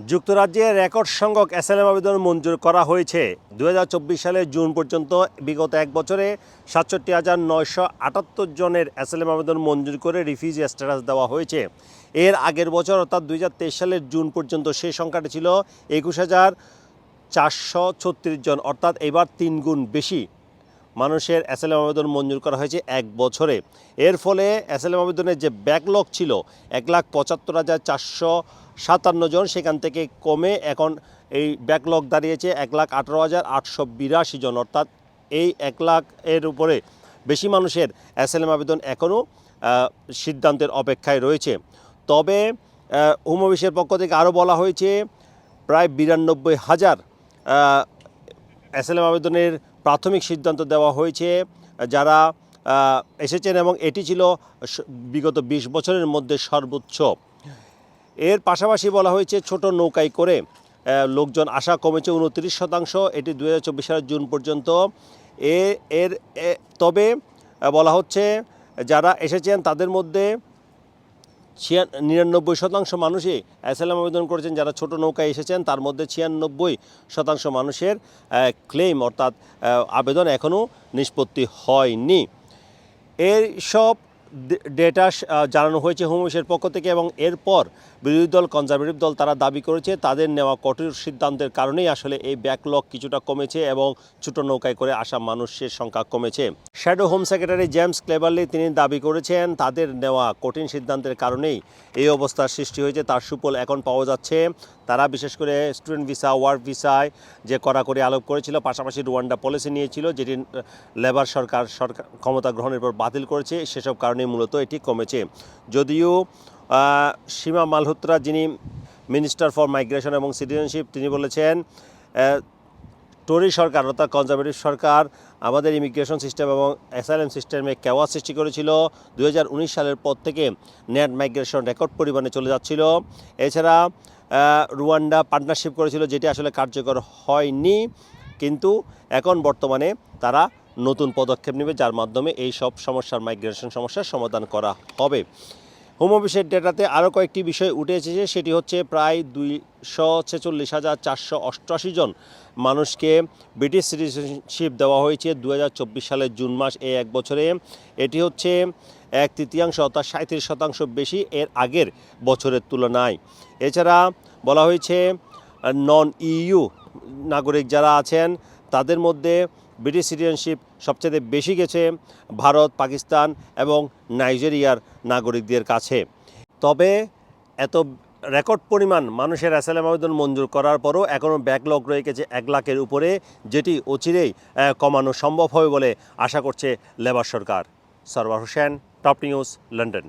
যুক্তরাজ্যে রেকর্ড সংখ্যক এসএলএম আবেদন মঞ্জুর করা হয়েছে। দু হাজার চব্বিশ সালের জুন পর্যন্ত বিগত এক বছরে সাতষট্টি হাজার নয়শো আটাত্তর জনের এসএলএম আবেদন মঞ্জুর করে রিফিউজি স্ট্যাটাস দেওয়া হয়েছে। এর আগের বছর, অর্থাৎ দু হাজার তেইশ সালের জুন পর্যন্ত সেই সংখ্যাটি ছিল একুশ হাজার চারশো ছত্রিশ জন, অর্থাৎ এবার তিন গুণ বেশি। মানুষের এসএলএম আবেদন মঞ্জুর করা হয়েছে এক বছরে। এর ফলে এসএলএম আবেদনের যে ব্যাকলগ ছিল, এক লাখ পঁচাত্তর হাজার চারশো সাতান্ন জন, সেখান থেকে কমে এখন এই ব্যাকলগ দাঁড়িয়েছে এক লাখ আঠারো হাজার আটশো বিরাশি জন। অর্থাৎ এই এক লাখ এর উপরে বেশি মানুষের এসএলএম আবেদন এখনও সিদ্ধান্তের অপেক্ষায় রয়েছে। তবে হোম অফিসের পক্ষ থেকে আরও বলা হয়েছে, প্রায় বিরানব্বই হাজার এসএলএম আবেদনের প্রাথমিক সিদ্ধান্ত দেওয়া হয়েছে। যারা এসেছেন এবং এটি ছিল বিগত বিশ বছরের মধ্যে সর্বোচ্চ। এর পাশাপাশি বলা হয়েছে, ছোট নৌকায় করে লোকজন আসা কমেছে উনত্রিশ শতাংশ। এটি দু হাজার চব্বিশ সালের জুন পর্যন্ত। এ, এর তবে বলা হচ্ছে, যারা এসেছেন তাদের মধ্যে ছিয়ান, নিরানব্বই শতাংশ মানুষই অ্যাসাইলাম আবেদন করেছেন। যারা ছোট নৌকায় এসেছেন, তার মধ্যে ছিয়ানব্বই শতাংশ মানুষের ক্লেম অর্থাৎ আবেদন এখনও নিষ্পত্তি হয়নি। এর সব ডেটা জানানো হয়েছে হোম অফিসের পক্ষ থেকে এবং এরপর বিরোধী দল, কনজারভেটিভ দল তারা দাবি করেছে তাদের নেওয়া কঠোর সিদ্ধান্তের কারণেই আসলে এই ব্যাকলগ কিছুটা কমেছে এবং ছোট নৌকায় করে আসা মানুষের সংখ্যা কমেছে। Shadow home secretary James Cleverly তিনি দাবি করেছেন তাদের নেওয়া কঠিন সিদ্ধান্তের কারণেই এই অবস্থার সৃষ্টি হয়েছে, তার সুফল এখন পাওয়া যাচ্ছে। তারা বিশেষ করে স্টুডেন্ট ভিসা ওয়ার্ক ভিসায় যে কড়াকড়ি আলোপ করেছিল, পাশাপাশি রুয়ান্ডা পলিসি নিয়েছিল, যেটি লেবার সরকার সরকার ক্ষমতা গ্রহণের পর বাতিল করেছে। সেসব কারণে মূলত এটি কমেছে। যদিও সীমা মালহোত্রা যিনি মিনিস্টার ফর মাইগ্রেশন এবং সিটিজেনশিপ, তিনি বলেছেন টরি সরকার অর্থাৎ কনজারভেটিভ সরকার আমাদের ইমিগ্রেশন সিস্টেম এবং অ্যাসাইলেম সিস্টেমে কেওয়া সৃষ্টি করেছিল। দু হাজার উনিশ সালের পর থেকে নেট মাইগ্রেশন রেকর্ড পরিমাণে চলে যাচ্ছিল। এছাড়া রুয়ান্ডা পার্টনারশিপ করেছিল, যেটি আসলে কার্যকর হয়নি। কিন্তু এখন বর্তমানে তারা নতুন পদক্ষেপ নেবে, যার মাধ্যমে এই সব সমস্যার মাইগ্রেশন সমস্যার সমাধান করা হবে। হোম অফিসের ডেটাতে আরও কয়েকটি বিষয় উঠে এসেছে সেটি হচ্ছে প্রায় দুইশো ছেচল্লিশ হাজার চারশো অষ্টআশি জন মানুষকে ব্রিটিশ সিটিজেনশিপ দেওয়া হয়েছে দু হাজার চব্বিশ সালের জুন মাস এই এক বছরে। এটি হচ্ছে এক তৃতীয়াংশ অর্থাৎ সাঁত্রিশ শতাংশ বেশি এর আগের বছরের তুলনায়। এছাড়া বলা হয়েছে নন ইইউ নাগরিক যারা আছেন, তাদের মধ্যে ব্রিটিশ সিটিজেনশিপ সবচেয়ে বেশি গেছে ভারত, পাকিস্তান এবং নাইজেরিয়ার নাগরিকদের কাছে। তবে এত রেকর্ড পরিমাণ মানুষের অ্যাসাইলাম আবেদন মঞ্জুর করার পরও এখনও ব্যাকলগ রয়ে গেছে এক লাখের উপরে, যেটি অচিরেই কমানো সম্ভব হবে বলে আশা করছে লেবার সরকার। Sarwar Hossain Top News London